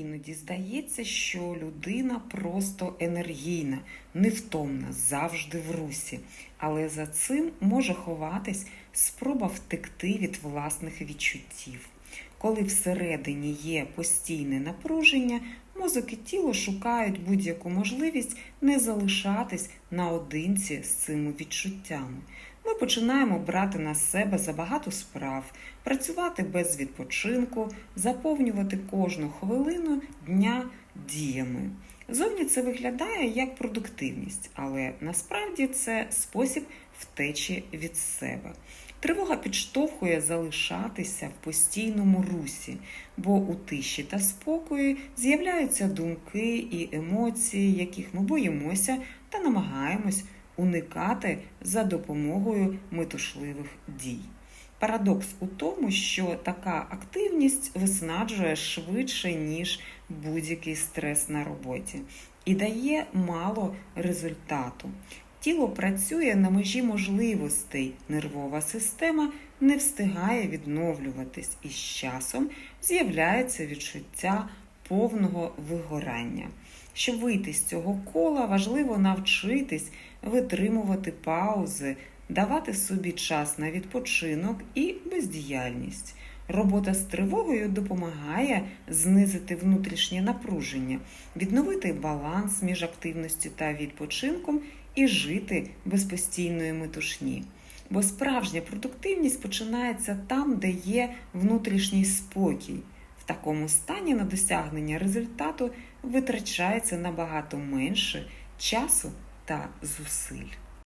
Іноді здається, що людина просто енергійна, невтомна, завжди в русі, але за цим може ховатись спроба втекти від власних відчуттів. Коли всередині є постійне напруження, мозок і тіло шукають будь-яку можливість не залишатись наодинці з цими відчуттями. Ми починаємо брати на себе забагато справ, працювати без відпочинку, заповнювати кожну хвилину дня діями. Зовні це виглядає як продуктивність, але насправді це спосіб втечі від себе. Тривога підштовхує залишатися в постійному русі, бо у тиші та спокої з'являються думки і емоції, яких ми боїмося та намагаємось уникати за допомогою метушливих дій. Парадокс у тому, що така активність виснаджує швидше, ніж будь-який стрес на роботі, і дає мало результату. Тіло працює на межі можливостей, нервова система не встигає відновлюватись, і з часом з'являється відчуття повного вигорання. Щоб вийти з цього кола, важливо навчитись витримувати паузи, давати собі час на відпочинок і бездіяльність. Робота з тривогою допомагає знизити внутрішнє напруження, відновити баланс між активністю та відпочинком і жити без постійної метушні. Бо справжня продуктивність починається там, де є внутрішній спокій. В такому стані на досягнення результату витрачається набагато менше часу та зусиль.